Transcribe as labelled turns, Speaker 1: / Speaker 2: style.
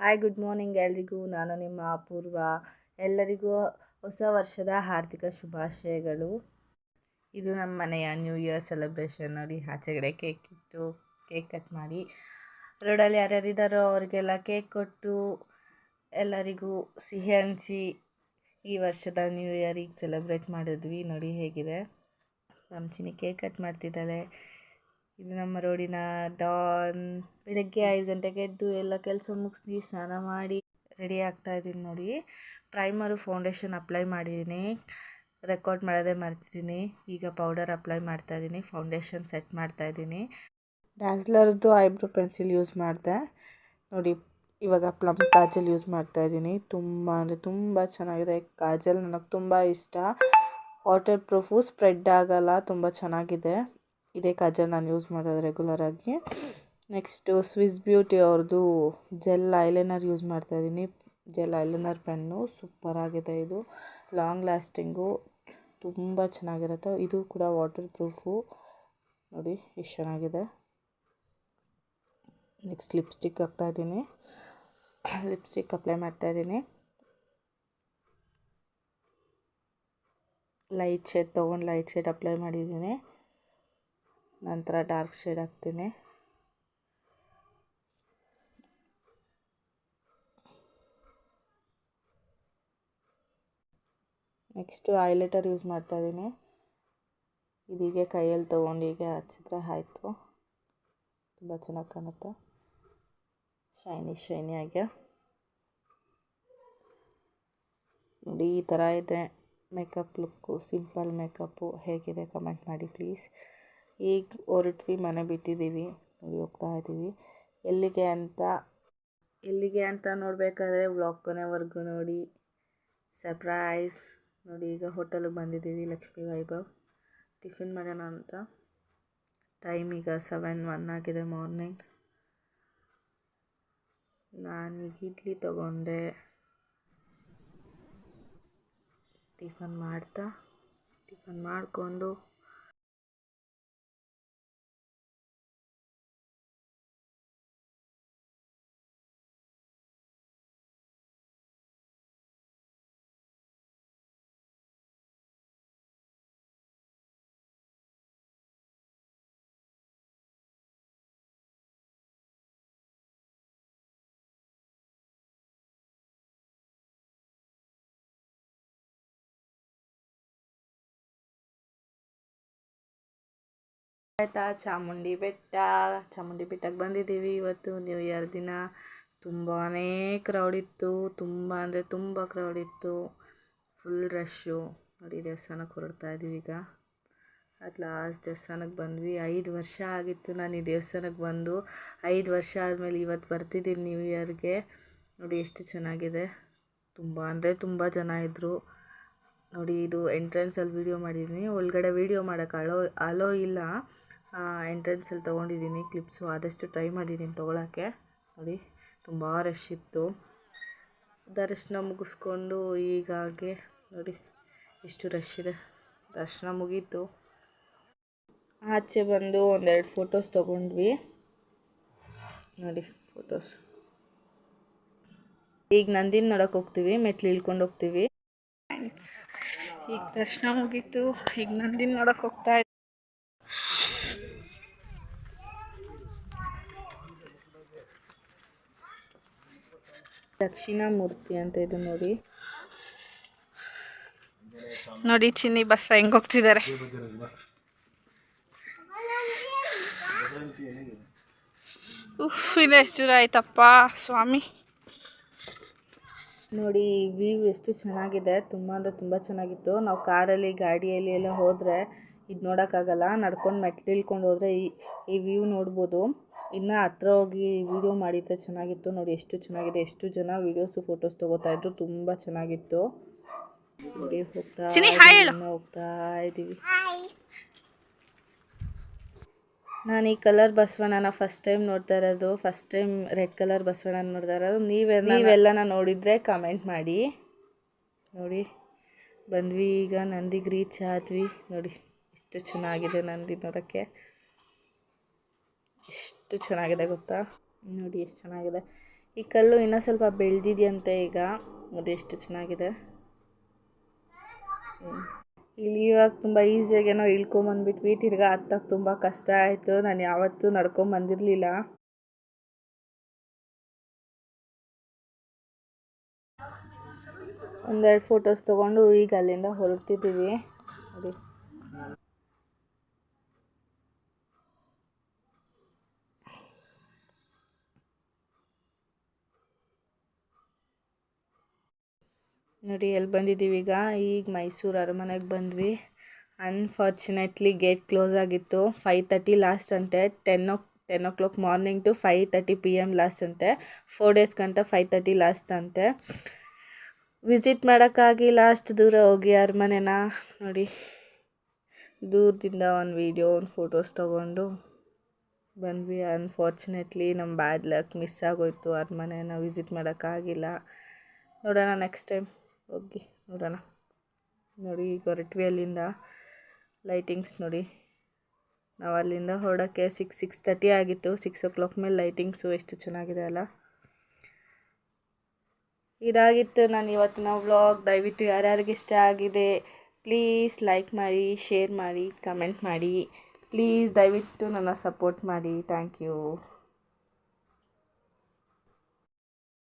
Speaker 1: Hi good morning ಎಲ್ರಿಗೂ. ನಾನು ನಿಮ್ಮ ಅಪೂರ್ವ. ಎಲ್ಲರಿಗೂ ಹೊಸ ವರ್ಷದ ಆರ್ಥಿಕ ಶುಭಾಶಯಗಳು. ಇದು ನಮ್ಮ ಮನೆಯ ನ್ಯೂ ಇಯರ್ ಸೆಲೆಬ್ರೇಷನ್ ನೋಡಿ, ಆಚೆಗಡೆ ಕೇಕ್ ಇಟ್ಟು ಕೇಕ್ ಕಟ್ ಮಾಡಿ. ರೋಡಲ್ಲಿ ಯಾರ್ಯಾರಿದ್ದಾರೋ ಅವರಿಗೆಲ್ಲ ಕೇಕ್ ಕೊಟ್ಟು, ಎಲ್ಲರಿಗೂ ಸಿಹಿ ಹಂಚಿ ಈ ವರ್ಷದ ನ್ಯೂ ಇಯರಿಗೆ ಸೆಲೆಬ್ರೇಟ್ ಮಾಡಿದ್ವಿ. ನೋಡಿ, ಹೇಗಿದೆ. ನಮ್ಮ ಚಿನಿ ಕೇಕ್ ಕಟ್ ಮಾಡ್ತಿದ್ದಾಳೆ. ಇದು ನಮ್ಮ ರೋಡಿನ ಡಾನ್. ಬೆಳಗ್ಗೆ ಐದು ಗಂಟೆಗೆ ಎದ್ದು ಎಲ್ಲ ಕೆಲಸ ಮುಗಿಸಿ ಸ್ನಾನ ಮಾಡಿ ರೆಡಿ ಆಗ್ತಾ ಇದ್ದೀನಿ ನೋಡಿ. ಪ್ರೈಮರು ಫೌಂಡೇಶನ್ ಅಪ್ಲೈ ಮಾಡಿದ್ದೀನಿ. ರೆಕಾರ್ಡ್ ಮಾಡೋದೇ ಮರ್ತಿದ್ದೀನಿ. ಈಗ ಪೌಡರ್ ಅಪ್ಲೈ ಮಾಡ್ತಾ ಇದ್ದೀನಿ. ಫೌಂಡೇಶನ್ ಸೆಟ್ ಮಾಡ್ತಾ ಇದ್ದೀನಿ. ಡ್ಯಾಸ್ಲರ್ದು ಐಬ್ರೋ ಪೆನ್ಸಿಲ್ ಯೂಸ್ ಮಾಡಿದೆ. ನೋಡಿ, ಇವಾಗ ಪ್ಲಮ್ ಕಾಜಲ್ ಯೂಸ್ ಮಾಡ್ತಾ ಇದ್ದೀನಿ. ತುಂಬ ಅಂದರೆ ತುಂಬ ಚೆನ್ನಾಗಿದೆ. ಕಾಜಲ್ ನನಗೆ ತುಂಬ ಇಷ್ಟ. ವಾಟರ್ ಪ್ರೂಫು ಸ್ಪ್ರೆಡ್ ಆಗಲ್ಲ. ತುಂಬ ಚೆನ್ನಾಗಿದೆ. ಇದೇ ಕಾಜಲ್ ನಾನು ಯೂಸ್ ಮಾಡೋದು ರೆಗ್ಯುಲರಾಗಿ ನೆಕ್ಸ್ಟು ಸ್ವಿಸ್ ಬ್ಯೂಟಿ ಅವ್ರದ್ದು ಜೆಲ್ ಐಲೈನರ್ ಯೂಸ್ ಮಾಡ್ತಾಯಿದ್ದೀನಿ ಜೆಲ್ ಐಲೈನರ್ ಪೆನ್ನು ಸೂಪರಾಗಿದೆ ಇದು. ಲಾಂಗ್ ಲಾಸ್ಟಿಂಗು ತುಂಬ ಚೆನ್ನಾಗಿರುತ್ತೆ. ಇದು ಕೂಡ ವಾಟರ್ ಪ್ರೂಫು ನೋಡಿ, ಎಷ್ಟು ಚೆನ್ನಾಗಿದೆ. ನೆಕ್ಸ್ಟ್ ಲಿಪ್ಸ್ಟಿಕ್ ಹಾಕ್ತಾಯಿದ್ದೀನಿ ಲಿಪ್ಸ್ಟಿಕ್ ಅಪ್ಲೈ ಮಾಡ್ತಾಯಿದ್ದೀನಿ ಲೈಟ್ ಶೇಡ್ ತೊಗೊಂಡು ಲೈಟ್ ಶೇಡ್ ಅಪ್ಲೈ ಮಾಡಿದ್ದೀನಿ. ನಂತರ ಡಾರ್ಕ್ ಶೇಡ್ ಹಾಕ್ತೀನಿ. ನೆಕ್ಸ್ಟು ಹೈಲೈಟರ್ ಯೂಸ್ ಮಾಡ್ತಾ ಮಾಡ್ತಾಯಿದ್ದೀನಿ ಇದೀಗೆ ಕೈಯಲ್ಲಿ ತೊಗೊಂಡು ಹೀಗೆ ಹಚ್ಚಿದ್ರೆ ಆಯಿತು. ತುಂಬ ಚೆನ್ನಾಗಿ ಕಾಣುತ್ತೆ. ಶೈನಿ ಶೈನಿಯಾಗಿ ನೋಡಿ, ಈ ಥರ ಇದೆ. ಮೇಕಪ್ ಲುಕ್ಕು, ಸಿಂಪಲ್ ಮೇಕಪ್ಪು ಹೇಗಿದೆ, ಕಮೆಂಟ್ ಮಾಡಿ ಪ್ಲೀಸ್. ಈಗ ಹೊರಟ್ವಿ, ಮನೆ ಬಿಟ್ಟಿದ್ದೀವಿ ಹೋಗ್ತಾ ಇದ್ದೀವಿ. ಎಲ್ಲಿಗೆ ಅಂತ ಎಲ್ಲಿಗೆ ಅಂತ ನೋಡಬೇಕಾದ್ರೆ ವ್ಲಾಗ್ ಕೊನೆವರೆಗೂ ನೋಡಿ. ಸರ್ಪ್ರೈಸ್ ನೋಡಿ, ಈಗ ಹೋಟೆಲಿಗೆ ಬಂದಿದ್ದೀವಿ, ಲಕ್ಷ್ಮೀ ವೈಭವ್. ಟಿಫಿನ್ ಮಾಡೋಣ ಅಂತ. ಟೈಮ್ ಈಗ ಸೆವೆನ್ ಒನ್ ಆಗಿದೆ ಮಾರ್ನಿಂಗ್ ನಾನೀಗ ಇಡ್ಲಿ ತಗೊಂಡೆ. ಟಿಫನ್ ಮಾಡ್ತಾ, ಟಿಫನ್ ಮಾಡಿಕೊಂಡು ಆಯಿತಾ? ಚಾಮುಂಡಿ ಬೆಟ್ಟ. ಚಾಮುಂಡಿ ಬೆಟ್ಟಕ್ಕೆ ಬಂದಿದ್ದೀವಿ ಇವತ್ತು. ನ್ಯೂ ಇಯರ್ ದಿನ. ತುಂಬಾ ಕ್ರೌಡ್ ಇತ್ತು. ತುಂಬ ಅಂದರೆ ತುಂಬ ಕ್ರೌಡ್ ಇತ್ತು. ಫುಲ್ ರಶ್ಶು ನೋಡಿ ದೇವಸ್ಥಾನಕ್ಕೆ ಹೊರಡ್ತಾ ಇದ್ದೀವಿ ಈಗ. ಅಟ್ ಲಾಸ್ಟ್ ದೇವಸ್ಥಾನಕ್ಕೆ ಬಂದ್ವಿ. ಐದು ವರ್ಷ ಆಗಿತ್ತು ನಾನು ಈ ದೇವಸ್ಥಾನಕ್ಕೆ ಬಂದು. ಐದು ವರ್ಷ ಆದಮೇಲೆ ಇವತ್ತು ಬರ್ತಿದ್ದೀನಿ ನ್ಯೂ ಇಯರ್ಗೆ ನೋಡಿ ಎಷ್ಟು ಚೆನ್ನಾಗಿದೆ. ತುಂಬ ಅಂದರೆ ತುಂಬ ಜನ ಇದ್ದರು ನೋಡಿ ಇದು ಎಂಟ್ರೆನ್ಸಲ್ಲಿ ವೀಡಿಯೋ ಮಾಡಿದ್ದೀನಿ ಒಳಗಡೆ ವೀಡಿಯೋ ಮಾಡೋಕ್ಕೆ ಅಲೋ ಅಲೋ ಇಲ್ಲ. ಎಂಟ್ರೆನ್ಸಲ್ಲಿ ತೊಗೊಂಡಿದ್ದೀನಿ. ಕ್ಲಿಪ್ಸು ಆದಷ್ಟು ಟ್ರೈ ಮಾಡಿದ್ದೀನಿ ತೊಗೊಳಕ್ಕೆ. ನೋಡಿ, ತುಂಬ ರಶ್ ಇತ್ತು. ದರ್ಶನ ಮುಗಿಸ್ಕೊಂಡು ಈಗಾಗೆ ನೋಡಿ, ಎಷ್ಟು ರಶ್ ಇದೆ. ದರ್ಶನ ಮುಗೀತು. ಆಚೆ ಬಂದು ಒಂದೆರಡು ಫೋಟೋಸ್ ತೊಗೊಂಡ್ವಿ. ನೋಡಿ ಫೋಟೋಸ್ ಈಗ ನಂದಿನ ನೋಡೋಕೆ ಹೋಗ್ತೀವಿ, ಮೆಟ್ಲು ಇಳ್ಕೊಂಡು ಹೋಗ್ತೀವಿ. ಈಗ ದರ್ಶನ ಮುಗೀತು. ಈಗ ನಂದಿನ ನೋಡೋಕೆ ಹೋಗ್ತಾ ದಕ್ಷಿಣಾಮೂರ್ತಿ ಅಂತ ಇದು ನೋಡಿ. ನೋಡಿ ಚಿನ್ನಿ ಬಸವ ಹೆಂಗೆ ಹೋಗ್ತಿದ್ದಾರೆ. ಇನ್ನ ಇದು ಎಷ್ಟು ದೂರ ಆಯ್ತಪ್ಪ ಸ್ವಾಮಿ. ನೋಡಿ ವ್ಯೂ ಎಷ್ಟು ಚೆನ್ನಾಗಿದೆ. ತುಂಬ ಅಂದರೆ ತುಂಬ ಚೆನ್ನಾಗಿತ್ತು. ನಾವು ಕಾರಲ್ಲಿ ಗಾಡಿಯಲ್ಲಿ ಎಲ್ಲ ಹೋದರೆ ಇದು ನೋಡೋಕ್ಕಾಗಲ್ಲ. ನಡ್ಕೊಂಡು ಮೆಟ್ಲು ಇಳ್ಕೊಂಡು ಹೋದರೆ ಈ ಈ ವ್ಯೂ ನೋಡ್ಬೋದು. ಇನ್ನು ಹತ್ರ ಹೋಗಿ ವೀಡಿಯೋ ಮಾಡಿದರೆ ಚೆನ್ನಾಗಿತ್ತು. ನೋಡಿ ಎಷ್ಟು ಚೆನ್ನಾಗಿದೆ ಎಷ್ಟು ಜನ ವೀಡಿಯೋಸು ಫೋಟೋಸ್ ತೊಗೋತಾ ಇದ್ರು. ತುಂಬ ಚೆನ್ನಾಗಿತ್ತು. ನೋಡಿ ಹೋಗ್ತಾ ಹೋಗ್ತಾ ಇದ್ದೀವಿ ನಾನು ಈ ಕಲರ್ ಬಸವಣ್ಣನ ಫಸ್ಟ್ ಟೈಮ್ ನೋಡ್ತಾ ಇರೋದು. ಫಸ್ಟ್ ಟೈಮ್ ರೆಡ್ ಕಲರ್ ಬಸವಣ್ಣನ ನೋಡ್ತಾ ಇರೋದು. ನೀವೇ ನೀವೆಲ್ಲನ ನೋಡಿದರೆ ಕಮೆಂಟ್ ಮಾಡಿ. ನೋಡಿ ಬಂದ್ವಿ ಈಗ ನಂದಿಗೆ ರೀಚ್ ಆದ್ವಿ. ನೋಡಿ ಎಷ್ಟು ಚೆನ್ನಾಗಿದೆ ನಂದಿ ನೋಡೋಕ್ಕೆ. ಎಷ್ಟು ಚೆನ್ನಾಗಿದೆ ಗೊತ್ತಾ? ನೋಡಿ ಎಷ್ಟು ಚೆನ್ನಾಗಿದೆ. ಈ ಕಲ್ಲು ಇನ್ನೂ ಸ್ವಲ್ಪ ಬೆಳೆದಿದೆಯಂತೆ ಈಗ. ನೋಡಿ ಎಷ್ಟು ಚೆನ್ನಾಗಿದೆ. ಇಲ್ಲಿ ಇವಾಗ ತುಂಬ ಈಸಿಯಾಗೇನೋ ಇಳ್ಕೊಂಬಂದ್ಬಿಟ್ವಿ. ತಿರ್ಗಾ ಹತ್ತಕ್ಕೆ ತುಂಬ ಕಷ್ಟ ಆಯಿತು. ನಾನು ಯಾವತ್ತೂ ನಡ್ಕೊಂಬಂದಿರಲಿಲ್ಲ ಒಂದೆರಡು ಫೋಟೋಸ್ ತೊಗೊಂಡು ಈಗ ಅಲ್ಲಿಂದ ಹೊರಡ್ತಿದ್ದೀವಿ. ನೋಡಿ. ನೋಡಿ, ಎಲ್ಲಿ ಬಂದಿದ್ದೀವಿ? ಈಗ ಈಗ ಮೈಸೂರು ಅರಮನೆಗೆ ಬಂದ್ವಿ. ಅನ್ಫಾರ್ಚುನೇಟ್ಲಿ ಗೇಟ್ ಕ್ಲೋಸ್ ಆಗಿತ್ತು. ಫೈವ್ ತರ್ಟಿ ಲಾಸ್ಟ್ ಅಂತೆ. Ten o ten o'clock morning to five thirty P M last ಅಂತೆ. ಫೋರ್ ಡೇಸ್ ಗಂಟ ಫೈವ್ ತರ್ಟಿ ಲಾಸ್ಟ್ ಅಂತೆ. ವಿಸಿಟ್ ಮಾಡೋಕ್ಕಾಗಿಲ್ಲ. ಅಷ್ಟು ದೂರ ಹೋಗಿ ಅರಮನೆನ. ನೋಡಿ, ದೂರದಿಂದ ಒಂದು ವೀಡಿಯೋ ಒಂದು ಫೋಟೋಸ್ ತೊಗೊಂಡು ಬಂದ್ವಿ. ಅನ್ಫಾರ್ಚುನೇಟ್ಲಿ ನಮ್ಮ ಬ್ಯಾಡ್ ಲಕ್ ಮಿಸ್ ಆಗೋಯ್ತು ಅರಮನೆನ. ವಿಸಿಟ್ ಮಾಡೋಕ್ಕಾಗಿಲ್ಲ. ನೋಡೋಣ ನೆಕ್ಸ್ಟ್ ಟೈಮ್ ಹೋಗಿ ನೋಡೋಣ. ನೋಡಿ ಈಗ ಹೊರಟ್ವಿ ಅಲ್ಲಿಂದ ಲೈಟಿಂಗ್ಸ್ ನೋಡಿ. ನಾವು ಅಲ್ಲಿಂದ ಹೊರಡೋಕ್ಕೆ ಸಿಕ್ಸ್ ಸಿಕ್ಸ್ ತರ್ಟಿ ಆಗಿತ್ತು. ಸಿಕ್ಸ್ ಓ ಕ್ಲಾಕ್ ಮೇಲೆ ಲೈಟಿಂಗ್ಸು ಎಷ್ಟು ಚೆನ್ನಾಗಿದೆ ಅಲ್ಲ. ಇದಾಗಿತ್ತು ನಾನು ಇವತ್ತಿನ ವ್ಲಾಗ್. ದಯವಿಟ್ಟು ಯಾರ್ಯಾರಿಗೆ ಇಷ್ಟ ಆಗಿದೆ, ಪ್ಲೀಸ್ ಲೈಕ್ ಮಾಡಿ, ಶೇರ್ ಮಾಡಿ, ಕಮೆಂಟ್ ಮಾಡಿ. ಪ್ಲೀಸ್ ದಯವಿಟ್ಟು ನನ್ನ ಸಪೋರ್ಟ್ ಮಾಡಿ. Thank you.